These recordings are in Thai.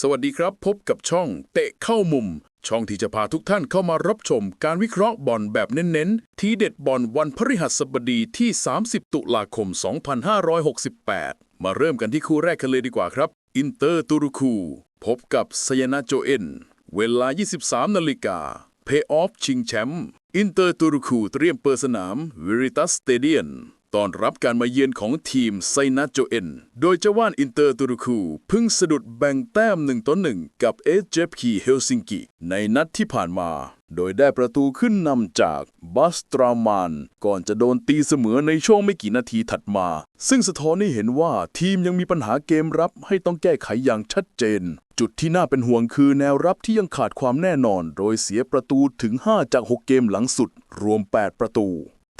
สวัสดีครับ พบกับช่องเตะเข้ามุม ช่องที่จะพาทุกท่านเข้ามารับชมการวิเคราะห์บอลแบบเน้นๆ ทีเด็ดบอลวันพฤหัสบดีที่ 30 ตุลาคม 2568 มาเริ่มกันที่คู่แรกกันเลยดีกว่าครับ อินเตอร์ตูรุคู พบกับไซยนาโจเอ็น เวลา 23 นาฬิกา เพย์ออฟชิงแชมป์อินเตอร์ตูรุคูเตรียมเปิดสนามวิริตัสสเตเดียน ตอนรับการมาเยือนของทีมไซนาโจเอ็น โดยเจ้าว่านอินเตอร์ตูรุคูเพิ่งสะดุดแบ่งแต้ม1ต่อ1กับเอสเจฟคีเฮลซิงกิในนัดที่ผ่านมา โดยได้ประตูขึ้นนำจากบัสตรามาน ก่อนจะโดนตีเสมอในช่วงไม่กี่นาทีถัดมา ซึ่งสะท้อนให้เห็นว่าทีมยังมีปัญหาเกมรับให้ต้องแก้ไขอย่างชัดเจน จุดที่น่าเป็นห่วงคือแนวรับที่ยังขาดความแน่นอน โดยเสียประตูถึง 5 จาก 6 เกมหลังสุด รวม 8 ประตู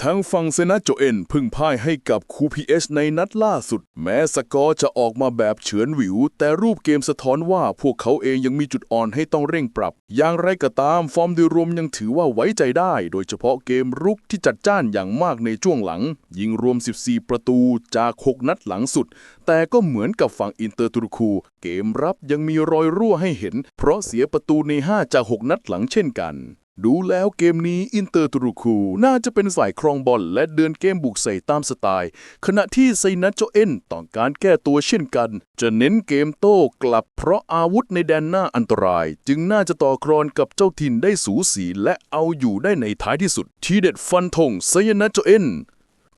ทางฝั่งเซนาโจเอ็นพึ่งพ่ายให้กับคูพีเอชในนัดล่าสุด แม้สกอร์จะออกมาแบบเฉือนหวิว แต่รูปเกมสะท้อนว่าพวกเขาเองยังมีจุดอ่อนให้ต้องเร่งปรับ อย่างไรก็ตามฟอร์มโดยรวมยังถือว่าไว้ใจได้ โดยเฉพาะเกมรุกที่จัดจ้านอย่างมากในช่วงหลัง ยิงรวม 14 ประตูจาก 6 นัดหลังสุด แต่ก็เหมือนกับฝั่งอินเตอร์ตูรุคู เกมรับยังมีรอยรั่วให้เห็น เพราะเสียประตูใน 5 จาก 6 นัดหลังเช่นกัน ดูแล้วเกมนี้อินเตอร์ตูรุคูน่าจะเป็นฝ่ายครองบอลและเดินเกมบุกใส่ตามสไตล์ ขณะที่ไซนัทโจเอ็นต้องการแก้ตัวเช่นกัน จะเน้นเกมโต้กลับเพราะอาวุธในแดนหน้าอันตราย จึงน่าจะต่อกรอนกับเจ้าถิ่นได้สูสีและเอาอยู่ได้ในท้ายที่สุด ทีเด็ดฟันธงไซนัทโจเอ็น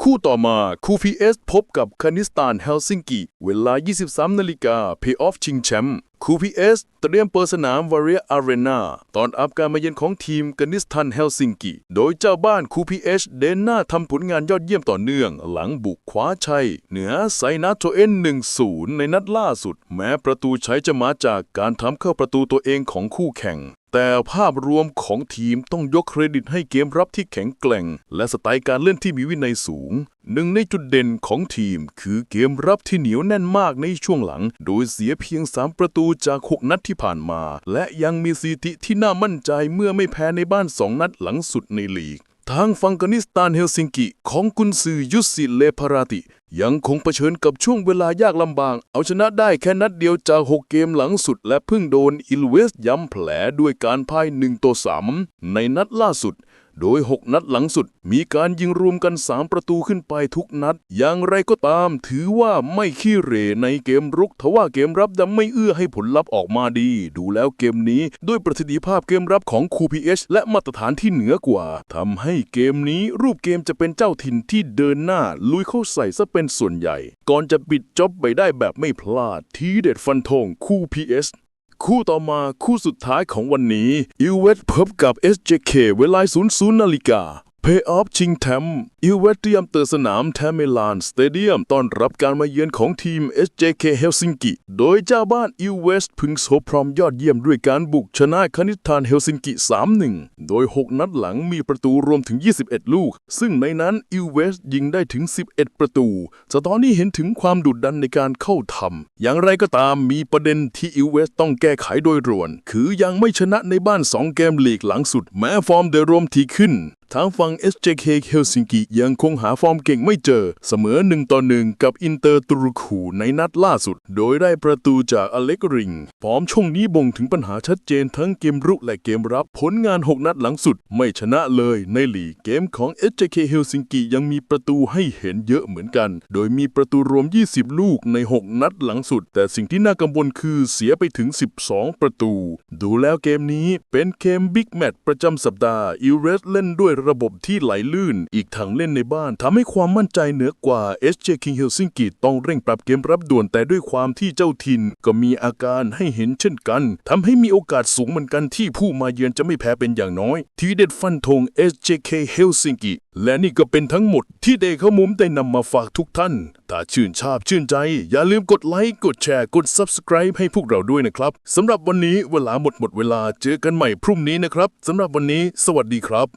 คู่ต่อมาคูพีเอสพบกับคานิสตานเฮลซิงกิ เวลา 23นาฬิกาเพย์ออฟชิงแชมป์ คูพีเอสเตรียมเปิดสนามวาเรียอารีนาตอนอัพการมาเยือนของทีมกานิสทันเฮลซิงกิโดยเจ้าบ้านคูพีเอสเดินหน้าทำผลงานยอดเยี่ยมต่อเนื่อง หลังบุกคว้าชัย เหนือไซนาโตเอ็น1-0 ในนัดล่าสุด แม้ประตูใช้จะมาจากการทำเข้าประตูตัวเองของคู่แข่ง แต่ภาพรวมของทีมต้องยกเครดิตให้เกมรับที่แข็งแกร่ง และสไตล์การเล่นที่มีวินัยสูง หนึ่งในจุดเด่นของทีม คือเกมรับที่เหนียวแน่นมากในช่วงหลัง โดยเสียเพียง 3 ประตูจาก 6 นัดที่ผ่านมา และยังมีสถิติที่น่ามั่นใจเมื่อไม่แพ้ในบ้าน 2 นัดหลังสุดในลีก ทางฟังกานิสตานเฮลซิงกิของกุนซือยุสซิเลพาราติ ยังคงเผชิญกับช่วงเวลายากลำบาก เอาชนะได้แค่นัดเดียวจาก 6 เกมหลังสุด และเพิ่งโดนอิลเวสย้ำแผลด้วยการพ่าย1ต่อ3ในนัดล่าสุด โดย 6 นัดหลังสุด มีการยิงรวมกัน 3 ประตูขึ้นไปทุกนัด อย่างไรก็ตาม ถือว่าไม่ขี้เหร่ในเกมรุกทว่าเกมรับดังไม่เอื้อให้ผลลัพธ์ออกมาดี ดูแล้วเกมนี้ด้วยประสิทธิภาพเกมรับของคูพีเอชและมาตรฐานที่เหนือกว่าทำให้เกมนี้รูปเกมจะเป็นเจ้าถิ่นที่เดินหน้า ลุยเข้าใส่ซะเป็นส่วนใหญ่ ก่อนจะปิดจ็อบไปได้แบบไม่พลาด ทีเด็ดฟันธงคูพีเอส คู่ต่อมาคู่สุดท้ายของวันนี้อิวเวตพบกับ SJK เวลา00นาฬิกา เพย์ออฟชิงแชมป์อิลเวสเตรียมเติดสนามแทมเมลานสเตเดียมต้อนรับการมาเยือนของทีม SJK เฮลซิงกิโดยเจ้าบ้านอิลเวสพึงโซพร้อมยอดเยี่ยมด้วยการบุกชนะคณิตทานเฮลซิงกิ 3-1 โดย 6 นัดหลังมีประตูรวมถึง 21 ลูก ซึ่งในนั้นอิลเวสยิงได้ถึง 11 ประตูสะท้อนนี้เห็นถึงความดุดันในการเข้าทำอย่างไรก็ตามมีประเด็นที่อิลเวสต้องแก้ไขโดยด่วน คือยังไม่ชนะในบ้าน 2 เกมลีกหลังสุดแม้ฟอร์มโดยรวมที่ขึ้น ทางฝั่ง SJK เฮลซิงกิยังคงหาฟอร์มเก่งไม่เจอ เสมอ 1 ต่อ 1 กับอินเตอร์ตูรุคูในนัดล่าสุด โดยได้ประตูจากอเล็กริงฟอร์มช่วงนี้บ่งถึงปัญหาชัดเจนทั้งเกมรุกและเกมรับ ผลงาน 6 นัดหลังสุด ไม่ชนะเลยในลีกเกมของ SJK เฮลซิงกิยังมีประตูให้เห็นเยอะเหมือนกัน โดยมีประตูรวม 20 ลูกใน 6 นัดหลังสุด แต่สิ่งที่น่ากังวลคือเสียไปถึง 12 ประตู ดูแล้วเกมนี้เป็นเกมบิ๊กแมตช์ประจำสัปดาห์อิเรสเล่นด้วยระบบที่ไหลลื่นอีกทางเล่นในบ้านทำให้ความมั่นใจเหนือกว่า SJ King Helsinki ต้องเร่งปรับเกมรับด่วนแต่ด้วยความที่เจ้าถิ่นก็มีอาการให้เห็นเช่นกันทำให้มีโอกาสสูงเหมือนกันที่ผู้มาเยือนจะไม่แพ้เป็นอย่างน้อย ทีเด็ดฟันธง SJK Helsinki และนี่ก็เป็นทั้งหมดที่เดย์เข้ามุมได้นำมาฝากทุกท่าน ถ้าชื่นชอบชื่นใจ อย่าลืมกดไลค์ กดแชร์ กด Subscribe ให้พวกเราด้วยนะครับสำหรับวันนี้เวลาหมดหมดเวลาเจอกันใหม่พรุ่งนี้นะครับสำหรับวันนี้ สวัสดีครับ